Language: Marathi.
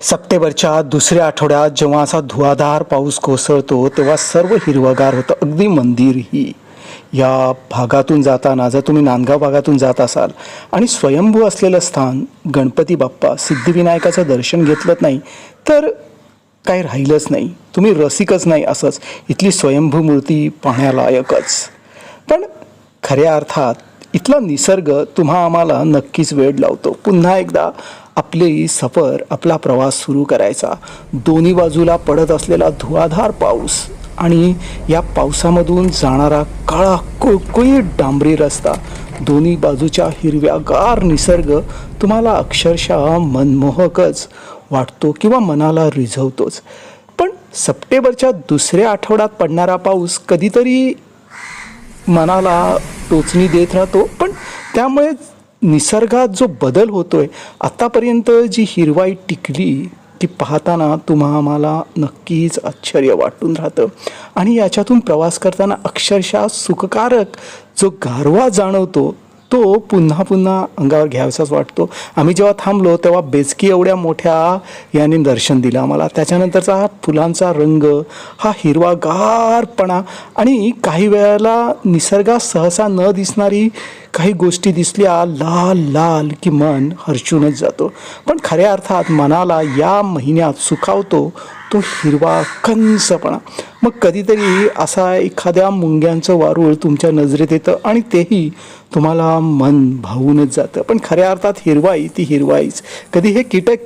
सप्टेंबरच्या दुसऱ्या आठवड्यात जेव्हा असा धुवाधार पाऊस कोसळतो तेव्हा सर्व हिरवगार होतं. अगदी मंदिरही या भागातून जाताना जर तुम्ही नांदगाव भागातून जात असाल आणि स्वयंभू असलेलं स्थान गणपती बाप्पा सिद्धिविनायकाचं दर्शन घेतलं नाही तर काही राहिलंच नाही. तुम्ही रसिकच नाही असंच. इथली स्वयंभू मूर्ती पाहण्यालायकच. पण खऱ्या अर्थात इथला निसर्ग तुम्हा आम्हाला नक्कीच वेळ लावतो. पुन्हा एकदा आपली सफर आपला प्रवास सुरू करायचा. दोन्ही बाजूला पडत असलेला धुवाधार पाऊस आणि या पावसामधून जाणारा काळा कुळकुळीत डांबरी रस्ता. दोन्ही बाजूच्या हिरव्यागार निसर्ग तुम्हाला अक्षरशः मनमोहकच वाटतो किंवा मनाला रिझवतोच. पण सप्टेंबरच्या दुसऱ्या आठवड्यात पडणारा पाऊस कधीतरी मनाला टोचणी देत राहतो. पण त्यामुळे निसर्गात जो बदल होतोय आतापर्यंत जी हिरवाई टिकली ती पाहताना तुम्हा आम्हाला नक्कीच आश्चर्य वाटून राहतं. आणि याच्यातून प्रवास करताना अक्षरशः सुखकारक जो गारवा जाणवतो तो पुन्हा पुन्हा अंगावर घ्यावासाच वाटतो. आम्ही जेव्हा थांबलो तेव्हा बेचकी एवढ्या मोठ्या याने दर्शन दिलं आम्हाला. त्याच्यानंतरचा हा फुलांचा रंग हा हिरवागारपणा आणि काही वेळेला निसर्गात सहसा न दिसणारी काही गोष्टी दिसल्या लाल लाल की मन हर्षूनच जातो. पण खऱ्या अर्थात मनाला या महिन्यात सुखावतो तो हिरवा कंसपणा. मग कधीतरी असा एखाद्या मुंग्यांचं वारूळ तुमच्या नजरेत येतं आणि तेही तुम्हाला मन भावूनच जातं. पण खऱ्या अर्थात हिरवाई ती हिरवाईच. कधी हे कीटक